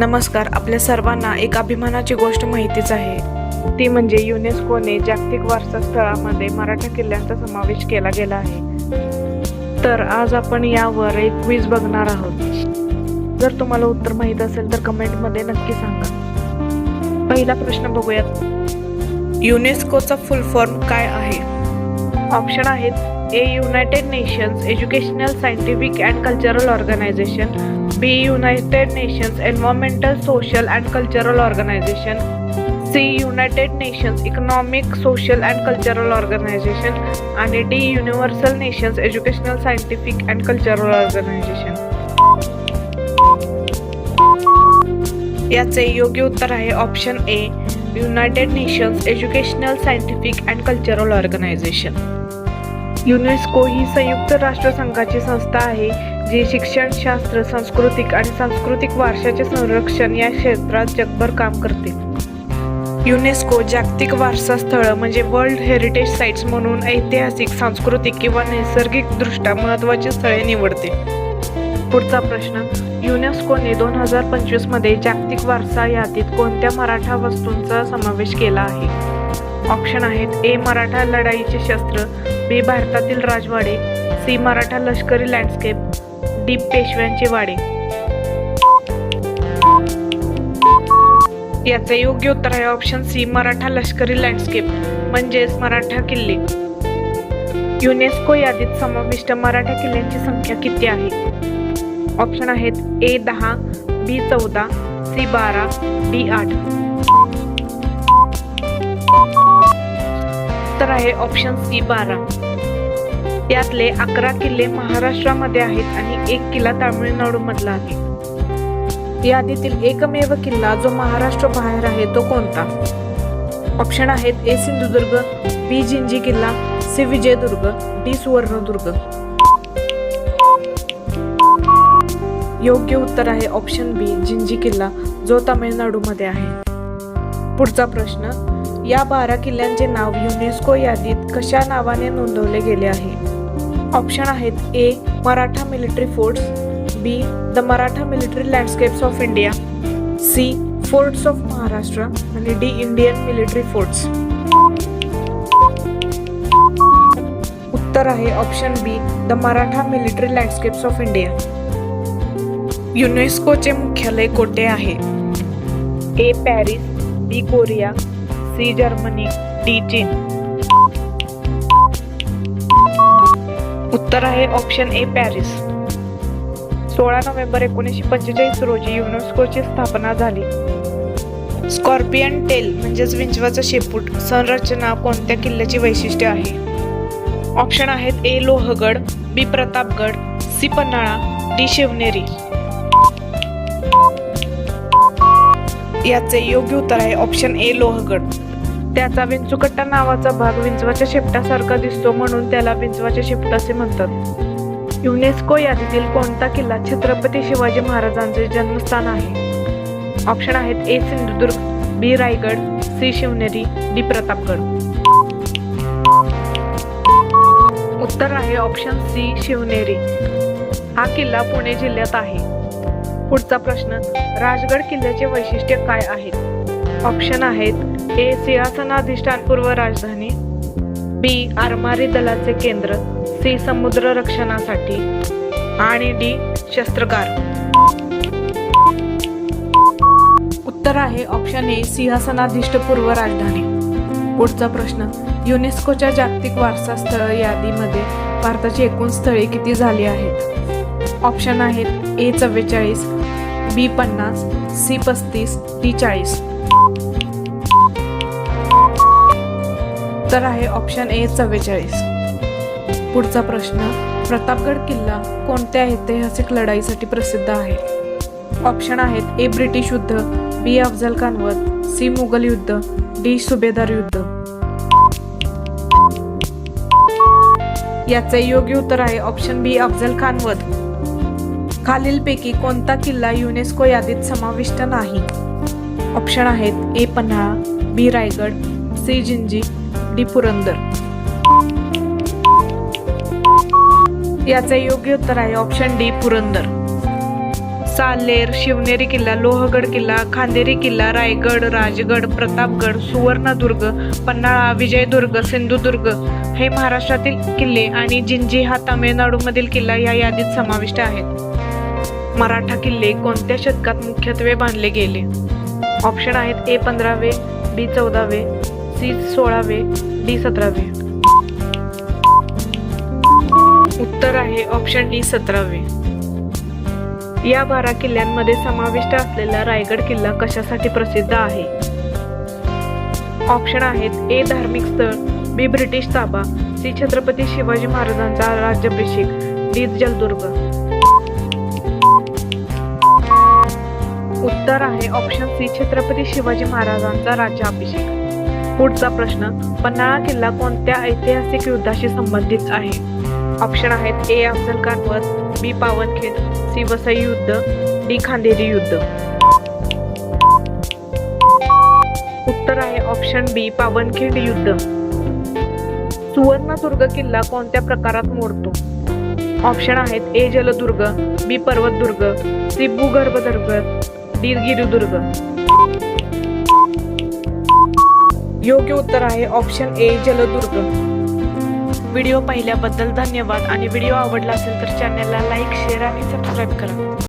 नमस्कार आपल्या सर्वांना एक अभिमानाची गोष्ट माहितीच आहे. ती म्हणजे युनेस्कोने जागतिक वारसा स्थळामध्ये मराठा किल्ल्यांचा समावेश केला गेला आहे. तर आज आपण यावर एक क्विज बघणार आहोत. जर तुम्हाला उत्तर माहीत असेल तर कमेंटमध्ये नक्की सांगा. पहिला प्रश्न बघूयात. युनेस्कोचा फुल फॉर्म काय आहे? ऑप्शन आहेत A United Nations Educational Scientific and Cultural Organization B United Nations Environmental Social and Cultural Organization C United Nations Economic Social and Cultural Organization आणि D Universal Nations Educational Scientific and Cultural Organization याचे योग्य उत्तर आहे option A United Nations Educational Scientific and Cultural Organization UNESCO ही संयुक्त राष्ट्रसंघाची संस्था आहे जी शिक्षण शास्त्र सांस्कृतिक आणि सांस्कृतिक वारशाचे संरक्षण या क्षेत्रात जगभर काम करते. युनेस्को जागतिक वारसा स्थळ म्हणजे वर्ल्ड हेरिटेज साइट्स म्हणून ऐतिहासिक सांस्कृतिक किंवा नैसर्गिकदृष्ट्या महत्त्वाची स्थळे निवडते. पुढचा प्रश्न युनेस्कोने दोन हजार पंचवीसमध्ये जागतिक वारसा यादीत कोणत्या मराठा वस्तूंचा समावेश केला आहे? ऑप्शन आहेत ए मराठा लढाईचे शस्त्र बी भारतातील राजवाडे सी मराठा लष्करी लँडस्केप डी पेशव्यांचे वाडे. याचे योग्य उत्तर आहे ऑप्शन सी मराठा लष्करी लँडस्केप म्हणजेच मराठा किल्ले. युनेस्को यादीत समाविष्ट मराठा किल्ल्यांची संख्या किती आहे? ऑप्शन आहेत ए दहा बी चौदा सी बारा डी आठ. उत्तर आहे ऑप्शन सी बारा. यातले अकरा किल्ले महाराष्ट्रामध्ये आहेत आणि एक किल्ला तामिळनाडू मधला आहे यादीतील एकमेव किल्ला जो महाराष्ट्र बाहेर आहे तो कोणता? ऑप्शन आहेत ए सिंधुदुर्ग बी जिंजी किल्ला सी विजयदुर्ग डी सुवर्णदुर्ग. योग्य उत्तर आहे ऑप्शन बी जिंजी किल्ला जो तामिळनाडूमध्ये आहे. पुढचा प्रश्न या बारा किल्ल्यांचे नाव युनेस्को यादीत कशा नावाने नोंदवले गेले आहे? ऑप्शन आहेत A Maratha military forts B the Maratha military landscapes of India C forts of Maharashtra आणि डी इंडियन मिलिटरी फोर्ट्स. उत्तर आहे option B the Maratha military landscapes of India. युनेस्कोचे मुख्यालय कोठे आहे? A Paris B Korea C Germany D चीन. उत्तर आहे option A Paris सोळा नोव्हेंबर एकोणीसशे पंचेचाळीस रोजी युनेस्कोची स्थापना झाली. स्कॉर्पियन टेल म्हणजेच विंचवाचा शेपूट संरचना कोणत्या किल्ल्याची वैशिष्ट्य आहे? ऑप्शन आहेत A Lohagad B Pratapgad C Panhala D Shivneri. याचे योग्य उत्तर आहे ऑप्शन ए लोहगड. त्याचा विंचुकट्टा नावाचा भाग विंचवाच्या शेपटासारखा दिसतो म्हणून त्याला विंचवाचे शेपट असे म्हणतात. युनेस्को यादीतील कोणता किल्ला छत्रपती शिवाजी महाराजांचे जन्मस्थान आहे? ऑप्शन आहेत A Sindhudurg B Raigad C Shivneri D Pratapgad. उत्तर आहे ऑप्शन सी शिवनेरी. हा किल्ला पुणे जिल्ह्यात आहे. पुढचा प्रश्न राजगड किल्ल्याचे वैशिष्ट्य काय आहे? ऑप्शन आहेत ए सिंहासनाधिष्ठानपूर्व राजधानी बी आरमारी दलाचे केंद्र सी समुद्र रक्षणासाठी आणि डी शस्त्रकार. उत्तर आहे ऑप्शन ए सिंहासनाधिष्ठ पूर्व राजधानी. पुढचा प्रश्न युनेस्कोच्या जागतिक वारसा स्थळ यादीमध्ये भारताची एकूण स्थळे किती झाली आहेत? ऑप्शन आहेत ए चव्वेचाळीस बी पन्नास सी पस्तीस डी चाळीस. उत्तर आहे ऑप्शन ए चव्वेचाळीस. पुढचा प्रश्न प्रतापगड किल्ला कोणत्या ऐतिहासिक लढाईसाठी प्रसिद्ध आहे? ऑप्शन आहेत ए ब्रिटिश युद्ध बी अफजल खानवत सी मुघल युद्ध डी सुभेदार युद्ध. याचे योग्य उत्तर आहे ऑप्शन बी अफजल खानवत खालीलपैकी कोणता किल्ला युनेस्को यादीत समाविष्ट नाही? ऑप्शन आहेत A Panhala B Raigad C Jinji D Purandar. याचे योग्य उत्तर आहे ऑप्शन डी पुरंदर. सालेर शिवनेरी किल्ला लोहगड किल्ला खांदेरी किल्ला रायगड राजगड प्रतापगड सुवर्णदुर्ग पन्हाळा विजयदुर्ग सिंधुदुर्ग हे महाराष्ट्रातील किल्ले आणि जिंजी हा तामिळनाडूमधील किल्ला या यादीत समाविष्ट आहेत. मराठा किल्ले कोणत्या शतकात मुख्यत्वे बांधले गेले? ऑप्शन आहेत ए पंधरावे बी चौदावे सी सोळावे डी सतरावे. उत्तर आहे ऑप्शन डी सतरावे. या बारा किल्ल्यांमध्ये समाविष्ट असलेला रायगड किल्ला कशासाठी प्रसिद्ध आहे? ऑप्शन आहेत ए धार्मिक स्थळ बी ब्रिटिश ताबा सी छत्रपती शिवाजी महाराजांचा राज्याभिषेक डी जलदुर्ग. उत्तर आहे ऑप्शन सी छत्रपती शिवाजी महाराजांचा राज्याभिषेक. पुढचा प्रश्न पन्हाळा किल्ला कोणत्या ऐतिहासिक युद्धाशी संबंधित आहे? ऑप्शन आहेत A Afzal Khan B Pavankhed C Vasai युद्ध डी खांदेरी युद्ध. उत्तर आहे ऑप्शन बी पावनखिंड युद्ध. सुवर्णदुर्ग किल्ला कोणत्या प्रकारात मोडतो? ऑप्शन आहेत ए जलदुर्ग बी पर्वतदुर्ग सी भूगर्भदुर्ग डी गिरिदुर्ग. योग्य उत्तर आहे. ऑप्शन ए जलदुर्ग. व्हिडिओ पाहिल्याबद्दल धन्यवाद. आणि व्हिडिओ आवडला असेल तर चॅनलला लाईक शेअर आणि सबस्क्राईब करा.